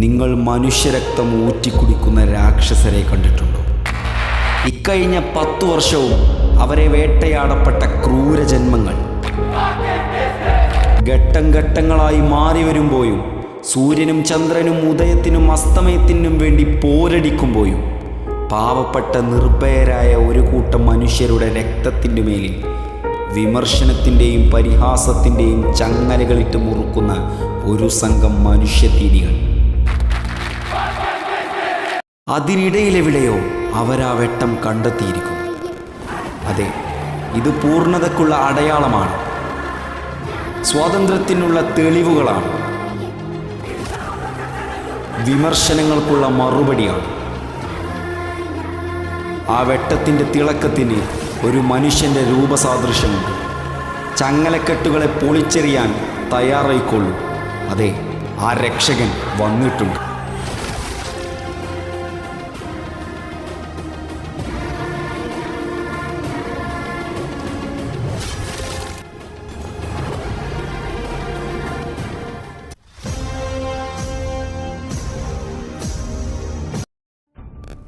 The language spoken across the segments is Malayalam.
നിങ്ങൾ മനുഷ്യരക്തം ഊറ്റിക്കുടിക്കുന്ന രാക്ഷസരെ കണ്ടിട്ടുണ്ടോ? ഇക്കഴിഞ്ഞ പത്തു വർഷവും അവരെ വേട്ടയാടപ്പെട്ട ക്രൂരജന്മങ്ങൾ ഘട്ടം ഘട്ടങ്ങളായി മാറി വരുമ്പോഴും സൂര്യനും ചന്ദ്രനും ഉദയത്തിനും അസ്തമയത്തിനും വേണ്ടി പോരടിക്കുമ്പോഴും പാവപ്പെട്ട നിർഭയരായ ഒരു കൂട്ടം മനുഷ്യരുടെ രക്തത്തിന്റെ മേലിൽ വിമർശനത്തിന്റെയും പരിഹാസത്തിന്റെയും ചങ്ങലകളിട്ട് മുറുക്കുന്ന ഒരു സംഘം മനുഷ്യത്തീനികൾ അതിനിടയിലെവിടെയോ അവരാ വെട്ടം കണ്ടെത്തിയിരിക്കുന്നു. അതെ ഇത് പൂർണതക്കുള്ള അടയാളമാണ്. സ്വാതന്ത്ര്യത്തിനുള്ള തെളിവുകളാണ്. വിമർശനങ്ങൾക്കുള്ള മറുപടിയാണ്. ആ വെട്ടത്തിന്റെ തിളക്കത്തിന് ഒരു മനുഷ്യന്റെ രൂപസാദൃശ്യമുണ്ട്. ചങ്ങലക്കെട്ടുകളെ പൊളിച്ചെറിയാൻ തയ്യാറായിക്കൊള്ളൂ. അതെ ആ രക്ഷകൻ വന്നിട്ടുണ്ട്.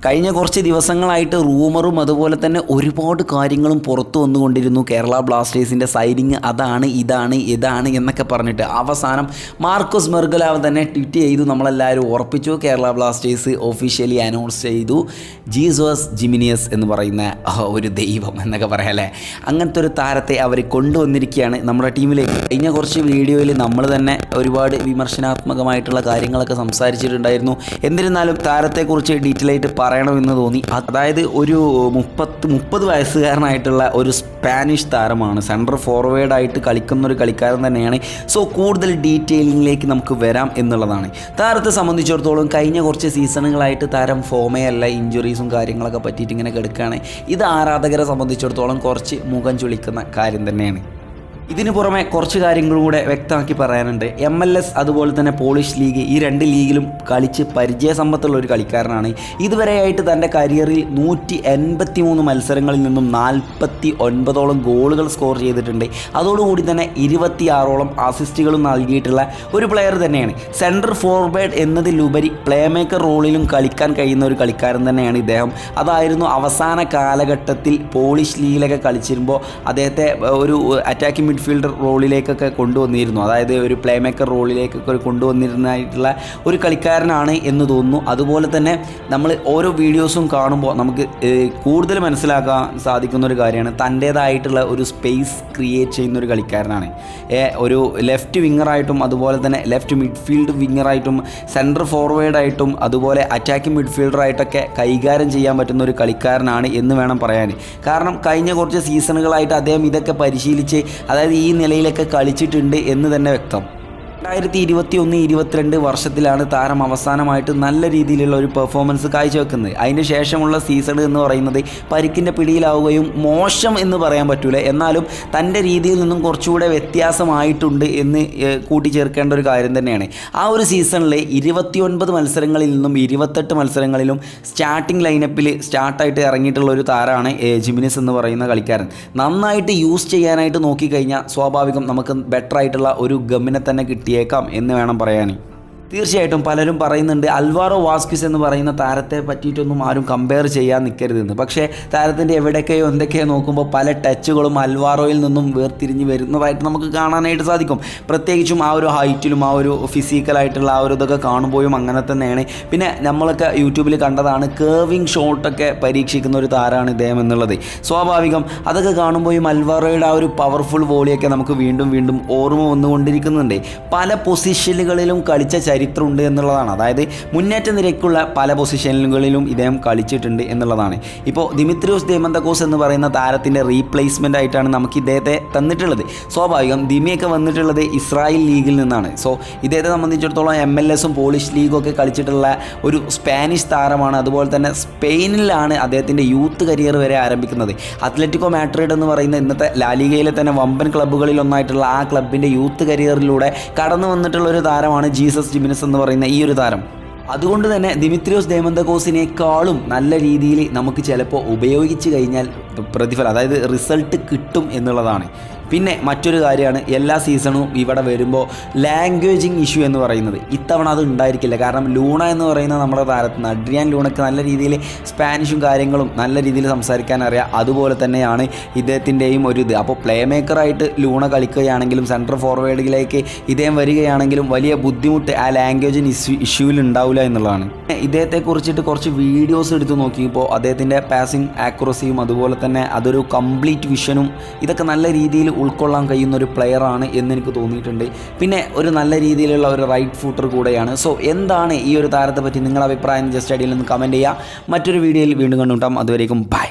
കഴിഞ്ഞ കുറച്ച് ദിവസങ്ങളായിട്ട് റൂമറും അതുപോലെ തന്നെ ഒരുപാട് കാര്യങ്ങളും പുറത്തു വന്നുകൊണ്ടിരുന്നു. കേരള ബ്ലാസ്റ്റേഴ്സിന്റെ സൈനിങ് അതാണ് ഇതാണ് ഇതാണ് എന്നൊക്കെ പറഞ്ഞിട്ട്. അവസാനം മാർക്കോസ് മെർഗലാവ് തന്നെ ട്വിറ്റ് ചെയ്തു നമ്മളെല്ലാവരും ഉറപ്പിച്ചു. കേരള ബ്ലാസ്റ്റേഴ്സ് ഒഫീഷ്യലി അനൗൺസ് ചെയ്തു ജീസോസ് ജിമിനിയസ് എന്ന് പറയുന്ന ഒരു ദൈവം എന്നൊക്കെ പറയാമല്ലേ അങ്ങനത്തെ ഒരു താരത്തെ അവർ കൊണ്ടുവന്നിരിക്കുകയാണ് നമ്മുടെ ടീമിലേക്ക്. കഴിഞ്ഞ കുറച്ച് വീഡിയോയിൽ നമ്മൾ തന്നെ ഒരുപാട് വിമർശനാത്മകമായിട്ടുള്ള കാര്യങ്ങളൊക്കെ സംസാരിച്ചിട്ടുണ്ടായിരുന്നു. എന്നിരുന്നാലും താരത്തെക്കുറിച്ച് ഡീറ്റെയിൽ ആയിട്ട് പറയണമെന്ന് തോന്നി. അതായത് ഒരു മുപ്പത്ത് മുപ്പത് വയസ്സുകാരനായിട്ടുള്ള ഒരു സ്പാനിഷ് താരമാണ്. സെൻട്രൽ ഫോർവേഡായിട്ട് കളിക്കുന്ന ഒരു കളിക്കാരൻ തന്നെയാണ്. സോ കൂടുതൽ ഡീറ്റെയിലിങ്ങിലേക്ക് നമുക്ക് വരാം എന്നുള്ളതാണ്. താരത്തെ സംബന്ധിച്ചിടത്തോളം കഴിഞ്ഞ കുറച്ച് സീസണുകളായിട്ട് താരം ഫോമേ അല്ല ഇഞ്ചുറീസും കാര്യങ്ങളൊക്കെ പറ്റിയിട്ട് ഇങ്ങനെ കിടക്കുകയാണ് ഇത് ആരാധകരെ സംബന്ധിച്ചിടത്തോളം കുറച്ച് മുഖം ചുളിക്കുന്ന കാര്യം തന്നെയാണ്. ഇതിന് പുറമെ കുറച്ച് കാര്യങ്ങളും കൂടെ വ്യക്തമാക്കി പറയാനുണ്ട്. എം എൽ എസ് അതുപോലെ തന്നെ പോളിഷ് ലീഗ് ഈ രണ്ട് ലീഗിലും കളിച്ച് പരിചയസമ്പത്തുള്ള ഒരു കളിക്കാരനാണ്. ഇതുവരെയായിട്ട് തന്റെ കരിയറിൽ നൂറ്റി എൺപത്തി മൂന്ന് മത്സരങ്ങളിൽ നിന്നും നാൽപ്പത്തി ഒൻപതോളം ഗോളുകൾ സ്കോർ ചെയ്തിട്ടുണ്ട്. അതോടുകൂടി തന്നെ ഇരുപത്തിയാറോളം അസിസ്റ്റുകളും നൽകിയിട്ടുള്ള ഒരു പ്ലെയർ തന്നെയാണ്. സെൻട്രൽ ഫോർവേഡ് എന്നതിലുപരി പ്ലേ മേക്കർ റോളിലും കളിക്കാൻ കഴിയുന്ന ഒരു കളിക്കാരൻ തന്നെയാണ് ഇദ്ദേഹം. അതായിരുന്നു അവസാന കാലഘട്ടത്തിൽ പോളിഷ് ലീഗിലൊക്കെ കളിച്ചിരുമ്പോൾ അദ്ദേഹത്തെ ഒരു അറ്റാക്കിംഗ് മിഡ്ഫീൽഡർ റോളിലേക്കൊക്കെ കൊണ്ടുവന്നിരുന്നു. അതായത് ഒരു പ്ലേ മേക്കർ റോളിലേക്കൊക്കെ കൊണ്ടുവന്നിരുന്നതായിട്ടുള്ള ഒരു കളിക്കാരനാണ് എന്ന് തോന്നുന്നു. അതുപോലെ തന്നെ നമ്മൾ ഓരോ വീഡിയോസും കാണുമ്പോൾ നമുക്ക് കൂടുതൽ മനസ്സിലാക്കാൻ സാധിക്കുന്ന ഒരു കാര്യമാണ് തന്റേതായിട്ടുള്ള ഒരു സ്പേസ് ക്രിയേറ്റ് ചെയ്യുന്ന ഒരു കളിക്കാരനാണ്. ഒരു ലെഫ്റ്റ് വിങ്ങറായിട്ടും അതുപോലെ തന്നെ ലെഫ്റ്റ് മിഡ്ഫീൽഡ് വിങ്ങറായിട്ടും സെന്റർ ഫോർവേഡായിട്ടും അതുപോലെ അറ്റാക്കിംഗ് മിഡ്ഫീൽഡറായിട്ടൊക്കെ കൈകാര്യം ചെയ്യാൻ പറ്റുന്ന ഒരു കളിക്കാരനാണ് എന്ന് വേണം പറയാൻ. കാരണം കഴിഞ്ഞ കുറച്ച് സീസണുകളായിട്ട് അദ്ദേഹം ഇതൊക്കെ പരിശീലിച്ച് അതായത് ഈ നിലയിലൊക്കെ കളിച്ചിട്ടുണ്ട് എന്ന് തന്നെ വ്യക്തം. രണ്ടായിരത്തി ഇരുപത്തി ഒന്ന് ഇരുപത്തിരണ്ട് വർഷത്തിലാണ് താരം അവസാനമായിട്ട് നല്ല രീതിയിലുള്ള ഒരു പെർഫോമൻസ് കാഴ്ചവെക്കുന്നത്. അതിന് ശേഷമുള്ള സീസൺ എന്ന് പറയുന്നത് പരിക്കിന്റെ പിടിയിലാവുകയും മോശം എന്ന് പറയാൻ പറ്റൂല. എന്നാലും തന്റെ രീതിയിൽ നിന്നും കുറച്ചുകൂടെ വ്യത്യാസമായിട്ടുണ്ട് എന്ന് കൂട്ടിച്ചേർക്കേണ്ട ഒരു കാര്യം തന്നെയാണ്. ആ ഒരു സീസണിലെ ഇരുപത്തിയൊൻപത് മത്സരങ്ങളിൽ നിന്നും ഇരുപത്തെട്ട് മത്സരങ്ങളിലും സ്റ്റാർട്ടിംഗ് ലൈനപ്പിൽ സ്റ്റാർട്ടായിട്ട് ഇറങ്ങിയിട്ടുള്ള ഒരു താരമാണ് ജിമിനിസ് എന്ന് പറയുന്ന കളിക്കാരൻ. നന്നായിട്ട് യൂസ് ചെയ്യാനായിട്ട് നോക്കിക്കഴിഞ്ഞാൽ സ്വാഭാവികം നമുക്ക് ബെറ്റർ ആയിട്ടുള്ള ഒരു ഗമ്മിനെ തന്നെ കിട്ടിയേക്കാം എന്ന് വേണം പറയാൻ. തീർച്ചയായിട്ടും പലരും പറയുന്നുണ്ട് അൽവാറോ വാസ്കിസ് എന്ന് പറയുന്ന താരത്തെ പറ്റിയിട്ടൊന്നും ആരും കമ്പയർ ചെയ്യാൻ നിൽക്കരുതെന്ന് പക്ഷേ താരത്തിന്റെ എവിടെയൊക്കെയോ എന്തൊക്കെയോ നോക്കുമ്പോൾ പല ടച്ചുകളും അൽവാറോയിൽ നിന്നും വേർതിരിഞ്ഞ് വരുന്നതായിട്ട് നമുക്ക് കാണാനായിട്ട് സാധിക്കും. പ്രത്യേകിച്ചും ആ ഒരു ഹൈറ്റിലും ആ ഒരു ഫിസിക്കലായിട്ടുള്ള ആ ഒരു ഇതൊക്കെ കാണുമ്പോഴും അങ്ങനെ തന്നെയാണ്. പിന്നെ നമ്മളൊക്കെ യൂട്യൂബിൽ കണ്ടതാണ് കേർവിങ് ഷോട്ടൊക്കെ പരീക്ഷിക്കുന്ന ഒരു താരമാണ് ഇദ്ദേഹം എന്നുള്ളത്. സ്വാഭാവികം അതൊക്കെ കാണുമ്പോഴും അൽവാറോയുടെ ആ ഒരു പവർഫുൾ വോളിയൊക്കെ നമുക്ക് വീണ്ടും വീണ്ടും ഓർമ്മ വന്നുകൊണ്ടിരിക്കുന്നുണ്ട്. പല പൊസിഷനുകളിലും കളിച്ച ചരിത്രമുണ്ട് എന്നുള്ളതാണ്. അതായത് മുന്നേറ്റ നിരക്കുള്ള പല പൊസിഷനുകളിലും ഇദ്ദേഹം കളിച്ചിട്ടുണ്ട് എന്നുള്ളതാണ്. ഇപ്പോൾ ദിമിത്രിയോസ് ദേമന്തകോസ് എന്ന് പറയുന്ന താരത്തിന്റെ റീപ്ലേസ്മെന്റ് ആയിട്ടാണ് നമുക്ക് ഇദ്ദേഹത്തെ തന്നിട്ടുള്ളത്. സ്വാഭാവികം ദിമിയൊക്കെ വന്നിട്ടുള്ളത് ഇസ്രായേൽ ലീഗിൽ നിന്നാണ്. സോ ഇദ്ദേഹത്തെ സംബന്ധിച്ചിടത്തോളം എം എൽ എസും പോളിഷ് ലീഗും ഒക്കെ കളിച്ചിട്ടുള്ള ഒരു സ്പാനിഷ് താരമാണ്. അതുപോലെ തന്നെ സ്പെയിനിലാണ് അദ്ദേഹത്തിന്റെ യൂത്ത് കരിയർ വരെ ആരംഭിക്കുന്നത്. അത്ലറ്റിക്കോ മാട്രിഡ് എന്ന് പറയുന്ന ഇന്നത്തെ ലാലിഗയിലെ തന്നെ വമ്പൻ ക്ലബ്ബുകളിൽ ഒന്നായിട്ടുള്ള ആ ക്ലബിന്റെ യൂത്ത് കരിയറിലൂടെ കടന്നു വന്നിട്ടുള്ള ഒരു താരമാണ് ജീസസ് ജിമിനസ് എന്ന് പറയുന്ന ഈ ഒരു താരം. അതുകൊണ്ട് തന്നെ ദിമിത്രിയോസ് ദേമന്തകോസിനേക്കാളും നല്ല രീതിയിൽ നമുക്ക് ചിലപ്പോൾ ഉപയോഗിച്ച് കഴിഞ്ഞാൽ പ്രതിഫലം അതായത് റിസൾട്ട് കിട്ടും എന്നുള്ളതാണ്. പിന്നെ മറ്റൊരു കാര്യമാണ് എല്ലാ സീസണും ഇവിടെ വരുമ്പോൾ ലാംഗ്വേജിങ് ഇഷ്യൂ എന്ന് പറയുന്നത്. ഇത്തവണ അത് ഉണ്ടായിരിക്കില്ല. കാരണം ലൂണ എന്ന് പറയുന്ന നമ്മുടെ താരത്തിന് അഡ്രിയാൻ ലൂണയ്ക്ക് നല്ല രീതിയിൽ സ്പാനിഷും കാര്യങ്ങളും നല്ല രീതിയിൽ സംസാരിക്കാൻ അറിയാം. അതുപോലെ തന്നെയാണ് ഇദ്ദേഹത്തിന്റെയും ഒരു ഇത്. അപ്പോൾ പ്ലേ മേക്കറായിട്ട് ലൂണ കളിക്കുകയാണെങ്കിലും സെൻട്രൽ ഫോർവേഡിലേക്ക് ഇദ്ദേഹം വരികയാണെങ്കിലും വലിയ ബുദ്ധിമുട്ട് ആ ലാംഗ്വേജിന് ഇഷ്യൂ ഇഷ്യൂവിൽ ഉണ്ടാവില്ല എന്നുള്ളതാണ്. ഇദ്ദേഹത്തെ കുറിച്ചിട്ട് കുറച്ച് വീഡിയോസ് എടുത്ത് നോക്കിയപ്പോൾ അദ്ദേഹത്തിന്റെ പാസിംഗ് ആക്യുറസിയും അതുപോലെ തന്നെ അതൊരു കംപ്ലീറ്റ് വിഷനും ഇതൊക്കെ നല്ല രീതിയിൽ ഉൾക്കൊള്ളാൻ കഴിയുന്ന ഒരു പ്ലെയറാണ് എന്ന് എനിക്ക് തോന്നിയിട്ടുണ്ട്. പിന്നെ ഒരു നല്ല രീതിയിലുള്ള ഒരു റൈറ്റ് ഫൂട്ടർ കൂടെയാണ്. സോ എന്താണ് ഈ ഒരു താരത്തെ പറ്റി നിങ്ങളുടെ അഭിപ്രായം? ജസ്റ്റ് അടിയിൽ നിന്ന് കമന്റ് ചെയ്യുക. മറ്റൊരു വീഡിയോയിൽ വീണ്ടും കണ്ടുമുട്ടാം. അതുവരേക്കും ബൈ